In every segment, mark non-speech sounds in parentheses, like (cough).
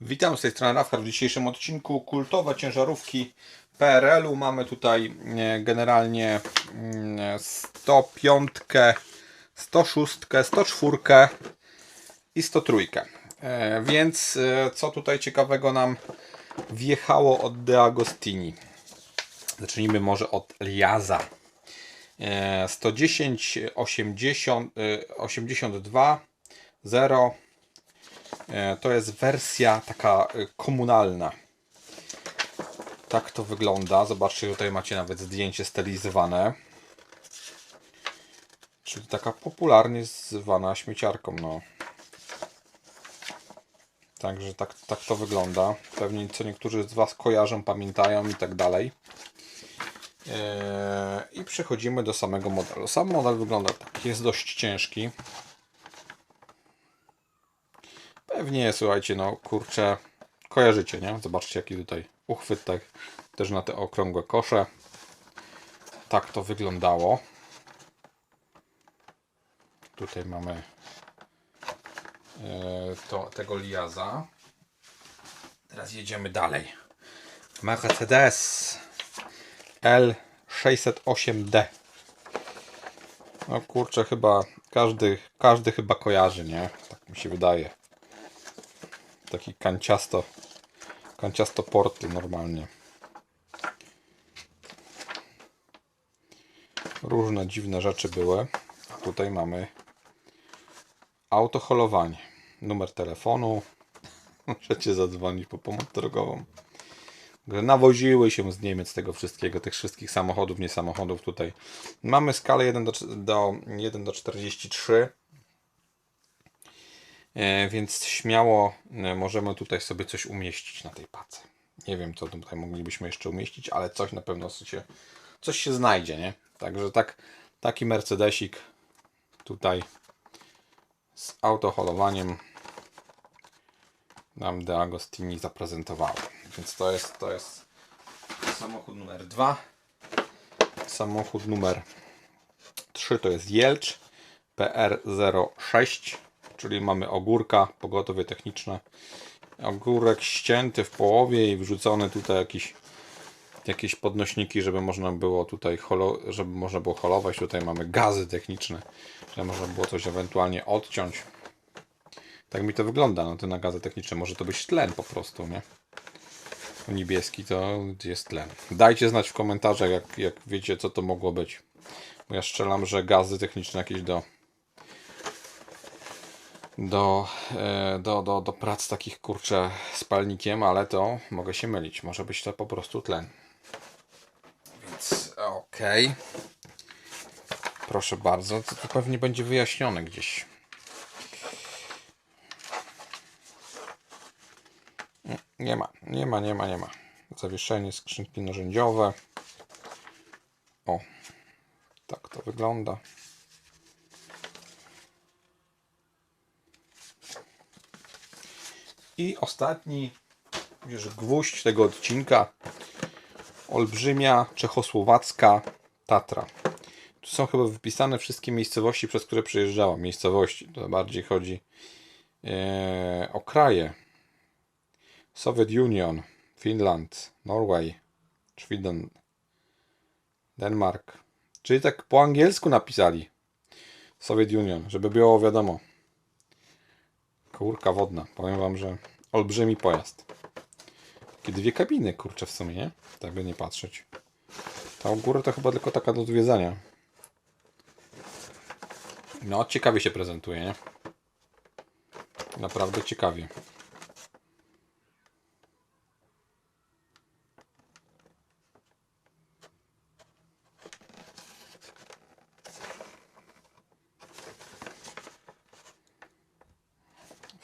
Witam z tej strony Rafał. W dzisiejszym odcinku kultowe ciężarówki PRL-u. Mamy tutaj e, generalnie mm, 105, 106, 104 i 103. E, Więc e, co tutaj ciekawego nam wjechało od De Agostini? Zacznijmy może od Liaza. E, 110 80 e, 82 0 E, To jest wersja taka e, komunalna. Tak to wygląda. Zobaczcie, tutaj macie nawet zdjęcie stylizowane. Czyli taka popularnie zwana śmieciarką. No. Także tak, tak to wygląda. Pewnie co niektórzy z Was kojarzą, pamiętają i tak dalej. E, I przechodzimy do samego modelu. Sam model wygląda tak. Jest dość ciężki. Pewnie, słuchajcie, no kurczę, kojarzycie, nie? Zobaczcie, jaki tutaj uchwyt, tak, też na te okrągłe kosze. Tak to wyglądało. Tutaj mamy e, to, tego liaza. Teraz jedziemy dalej. Mercedes L608D. No kurczę, chyba każdy, każdy chyba kojarzy, nie? Tak mi się wydaje taki kanciasto kanciasto porty normalnie. Różne dziwne rzeczy były. Tutaj mamy autoholowanie numer telefonu. (laughs) Możecie zadzwonić po pomoc drogową. Nawoziły się z Niemiec tego wszystkiego, tych wszystkich samochodów, nie samochodów tutaj. Mamy skalę 1 do, do 1 do 43 E, więc śmiało e, możemy tutaj sobie coś umieścić na tej pace. Nie wiem, co tutaj moglibyśmy jeszcze umieścić, ale coś na pewno się, coś się znajdzie, nie? Także tak, taki Mercedesik tutaj z autoholowaniem nam De Agostini zaprezentowały. Więc to jest, to jest samochód numer 2. Samochód numer 3 to jest Jelcz PR06 czyli mamy ogórka, pogotowie techniczne. Ogórek ścięty w połowie i wrzucony tutaj jakiś, jakieś podnośniki, żeby można było tutaj holo, żeby można było holować. Tutaj mamy gazy techniczne, żeby można było coś ewentualnie odciąć. Tak mi to wygląda, no to na gazy techniczne. Może to być tlen po prostu, nie? Niebieski to jest tlen. Dajcie znać w komentarzach, jak, jak wiecie, co to mogło być. Bo ja strzelam, że gazy techniczne jakieś do do, e, do, do, do prac takich kurczę spalnikiem, ale to mogę się mylić. Może być to po prostu tlen. Więc okej. Proszę bardzo, to, to pewnie będzie wyjaśnione gdzieś. Nie ma, nie ma, nie ma, nie ma. Zawieszenie skrzynki narzędziowe. O, tak to wygląda. I ostatni wiesz, gwóźdź tego odcinka. Olbrzymia czechosłowacka Tatra. Tu są chyba wypisane wszystkie miejscowości, przez które przejeżdżała. Miejscowości, to bardziej chodzi e, o kraje. Soviet Union, Finland, Norway, Sweden, Denmark. Czyli tak po angielsku napisali. Soviet Union, żeby było wiadomo. Kurka wodna. Powiem wam, że olbrzymi pojazd. Takie dwie kabiny, kurczę w sumie, nie? Tak by nie patrzeć. Ta u góry to chyba tylko taka do zwiedzania. No, ciekawie się prezentuje, nie? Naprawdę ciekawie.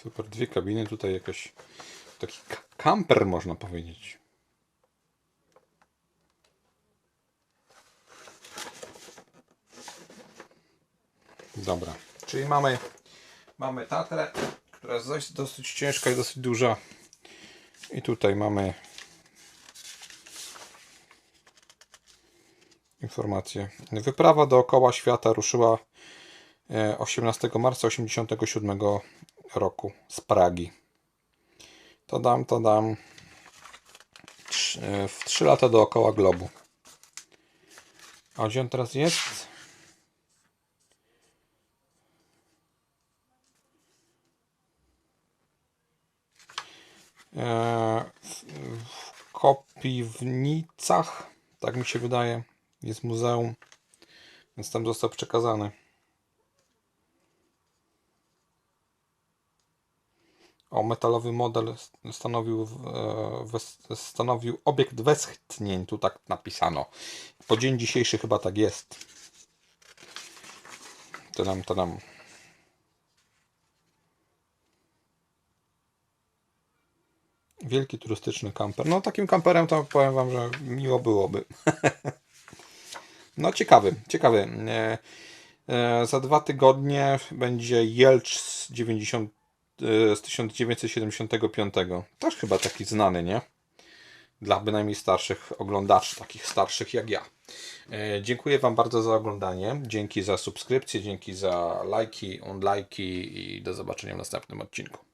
Super, dwie kabiny, tutaj jakaś taki kamper można powiedzieć. Dobra, czyli mamy mamy Tatrę, która jest dosyć, dosyć ciężka i dosyć duża. I tutaj mamy informację. Wyprawa dookoła świata ruszyła 18 marca 1987 roku z Pragi. To dam, to dam. E, W 3 lata dookoła globu. A gdzie on teraz jest? E, w Kopiwnicach, tak mi się wydaje, jest muzeum, więc tam został przekazany. O, metalowy model stanowił, e, stanowił obiekt westchnień, tu tak napisano. Po dzień dzisiejszy chyba tak jest. To nam, to nam. Wielki turystyczny kamper. No takim kamperem to powiem Wam, że miło byłoby. (laughs) No ciekawy, ciekawy. E, e, za dwa tygodnie będzie Jelcz z 90, e, z 1975. Też chyba taki znany, nie? Dla bynajmniej starszych oglądaczy, takich starszych jak ja. E, Dziękuję Wam bardzo za oglądanie. Dzięki za subskrypcję, dzięki za lajki, unlajki i do zobaczenia w następnym odcinku.